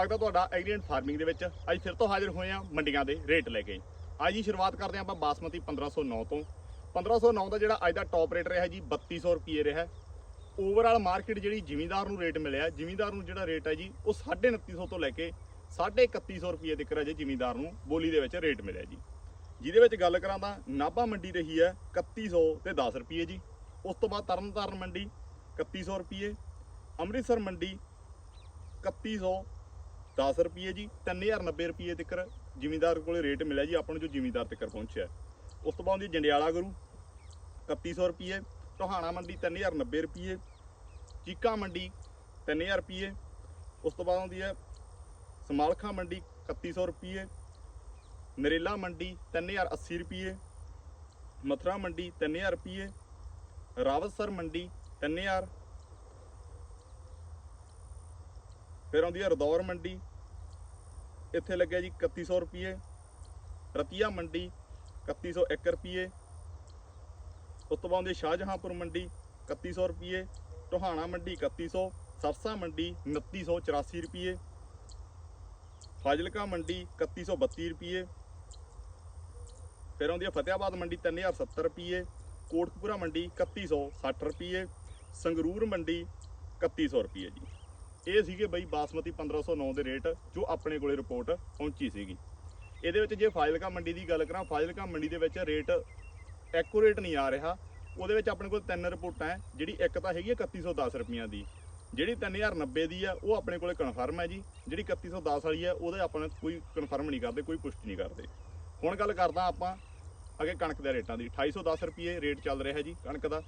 ਸਵਾਗਤ ਤੁਹਾਡਾ ਐਗਰੀਐਂਟ ਫਾਰਮਿੰਗ ਦੇ ਵਿੱਚ। ਅੱਜ ਫਿਰ ਤੋਂ ਹਾਜ਼ਰ ਹੋਏ ਆ ਮੰਡੀਆਂ ਦੇ ਰੇਟ ਲੈ ਕੇ। ਅੱਜ ਦੀ ਸ਼ੁਰੂਆਤ ਕਰਦੇ ਹਾਂ ਆਪਾਂ ਬਾਸਮਤੀ 1509 ਤੋਂ। 1509 ਦਾ ਜਿਹੜਾ ਅੱਜ ਦਾ ਟੌਪ ਰੇਟ ਰਿਹਾ ਜੀ 3200 ਰੁਪਏ ਰਿਹਾ ਓਵਰਆਲ ਮਾਰਕੀਟ ਜਿਹੜੀ ਜ਼ਿਮੀਂਦਾਰ ਨੂੰ ਰੇਟ ਮਿਲਿਆ, ਜ਼ਿਮੀਂਦਾਰ ਨੂੰ ਜਿਹੜਾ ਰੇਟ ਹੈ ਜੀ, ਉਹ 2950 ਤੋਂ ਲੈ ਕੇ 3150 ਰੁਪਏ ਤੱਕ ਹੈ ਜੀ ਜ਼ਿਮੀਂਦਾਰ ਨੂੰ ਬੋਲੀ ਦੇ ਵਿੱਚ ਰੇਟ ਮਿਲਿਆ ਜੀ। ਜਿਹਦੇ ਵਿੱਚ ਗੱਲ ਕਰਾਂ ਤਾਂ ਨਾਭਾ ਮੰਡੀ ਰਹੀ ਹੈ 3100 ਤੇ 10 ਰੁਪਏ ਜੀ। ਉਸ ਤੋਂ ਬਾਅਦ ਤਰਨਤਾਰਨ ਮੰਡੀ 3100 ਰੁਪਏ, ਅੰਮ੍ਰਿਤਸਰ ਮੰਡੀ 3100 10 ਰੁਪਏ ਜੀ 3090 ਰੁਪਏ ਤੱਕ ਜ਼ਿਮੀਂਦਾਰ ਕੋਲੇ ਰੇਟ ਮਿਲਿਆ ਜੀ, ਆਪਾਂ ਨੂੰ ਜੋ ਜ਼ਿਮੀਂਦਾਰ ਤੱਕ ਪਹੁੰਚਿਆ। ਉਸ ਤੋਂ ਬਾਅਦ ਜੀ ਜੰਡਿਆਲਾ ਗੁਰੂ 3100 ਰੁਪਏ ਟੋਹਾਣਾ ਮੰਡੀ 3090 ਰੁਪਏ ਚੀਕਾ ਮੰਡੀ 3000 ਰੁਪਏ ਉਸ ਤੋਂ ਬਾਅਦ ਆਉਂਦੀ ਹੈ ਸਮਾਲਖਾ ਮੰਡੀ 3100 ਰੁਪਏ ਨਰੇਲਾ ਮੰਡੀ 3080 ਰੁਪਏ ਮਥੁਰਾ ਮੰਡੀ 3000 ਰੁਪਏ ਰਾਵਤਸਰ ਮੰਡੀ 3000 ਫਿਰ ਆਉਂਦੀ ਹੈ ਰਦੌਰ ਮੰਡੀ, ਇੱਥੇ ਲੱਗਿਆ ਜੀ 3100 ਰੁਪਏ ਰਤੀਆ ਮੰਡੀ 3101 ਰੁਪਏ ਉਸ ਤੋਂ ਬਾਅਦ ਆਉਂਦੀ ਸ਼ਾਹਜਹਾਂਪੁਰ ਮੰਡੀ 3100 ਰੁਪਏ ਟੋਹਾਣਾ ਮੰਡੀ 3100 ਸਰਸਾ ਮੰਡੀ 2984 ਰੁਪਏ ਫਾਜ਼ਿਲਕਾ ਮੰਡੀ 3132 ਰੁਪਏ ਫਿਰ ਆਉਂਦੀ ਹੈ ਫਤਿਆਬਾਦ ਮੰਡੀ 3070 ਰੁਪਏ ਕੋਟਕਪੂਰਾ ਮੰਡੀ 3160 ਰੁਪਏ ਸੰਗਰੂਰ ਮੰਡੀ 3100 ਰੁਪਏ ਜੀ। ਇਹ ਸੀਗੇ ਬਈ ਬਾਸਮਤੀ 1509 ਦੇ ਰੇਟ, ਜੋ ਆਪਣੇ ਕੋਲੇ ਰਿਪੋਰਟ ਪਹੁੰਚੀ ਸੀਗੀ। ਇਹਦੇ ਵਿੱਚ ਜੇ ਫਾਜ਼ਿਲਕਾ ਮੰਡੀ ਦੀ ਗੱਲ ਕਰਾਂ, ਫਾਜ਼ਿਲਕਾ ਮੰਡੀ ਦੇ ਵਿੱਚ ਰੇਟ ਐਕੂਰੇਟ ਨਹੀਂ ਆ ਰਿਹਾ। ਉਹਦੇ ਵਿੱਚ ਆਪਣੇ ਕੋਲ ਤਿੰਨ ਰਿਪੋਰਟਾਂ ਹੈ, ਜਿਹੜੀ ਇੱਕ ਤਾਂ ਹੈਗੀ ਹੈ 3110 ਰੁਪਈਆਂ ਦੀ। ਜਿਹੜੀ 3090 ਦੀ ਆ ਉਹ ਆਪਣੇ ਕੋਲੇ ਕਨਫਰਮ ਹੈ ਜੀ। ਜਿਹੜੀ 3110 ਵਾਲੀ ਹੈ, ਉਹਦੇ ਆਪਾਂ ਕੋਈ ਕਨਫਰਮ ਨਹੀਂ ਕਰਦੇ, ਕੋਈ ਪੁਸ਼ਟੀ ਨਹੀਂ ਕਰਦੇ। ਹੁਣ ਗੱਲ ਕਰਦਾ ਆਪਾਂ ਅੱਗੇ ਕਣਕ ਦੇ ਰੇਟਾਂ ਦੀ। 2810 ਰੁਪਏ ਰੇਟ ਚੱਲ ਰਿਹਾ ਜੀ ਕਣਕ ਦਾ।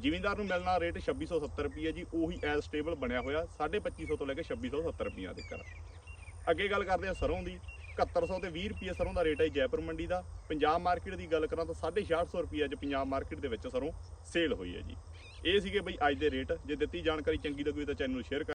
ਜ਼ਿਮੀਂਦਾਰ ਨੂੰ ਮਿਲਣਾ ਰੇਟ 2670 ਰੁਪਏ ਜੀ, ਉਹੀ ਐਜ਼ ਸਟੇਬਲ ਬਣਿਆ ਹੋਇਆ 2550 ਤੋਂ ਲੈ ਕੇ 2670 ਰੁਪਈਆ ਤੱਕ ਅੱਗੇ ਗੱਲ ਕਰਦੇ ਆ ਸਰੋਂ ਦੀ 7100 ਤੇ 20 ਰੁਪਏ ਸਰੋਂ ਦਾ ਰੇਟ ਹੈ ਜੈਪੁਰ ਮੰਡੀ ਦਾ। ਪੰਜਾਬ ਮਾਰਕੀਟ ਦੀ ਗੱਲ ਕਰਾਂ ਤਾਂ 650 ਰੁਪਏ ਅੱਜ ਪੰਜਾਬ ਮਾਰਕੀਟ ਦੇ ਵਿੱਚ ਸਰੋਂ ਸੇਲ ਹੋਈ ਹੈ ਜੀ। ਇਹ ਸੀਗੇ ਬਈ ਅੱਜ ਦੇ ਰੇਟ, ਜੇ ਦਿੱਤੀ ਜਾਣਕਾਰੀ ਚੰਗੀ ਲੱਗੀ ਤਾਂ ਚੈਨਲ ਨੂੰ ਸ਼ੇਅਰ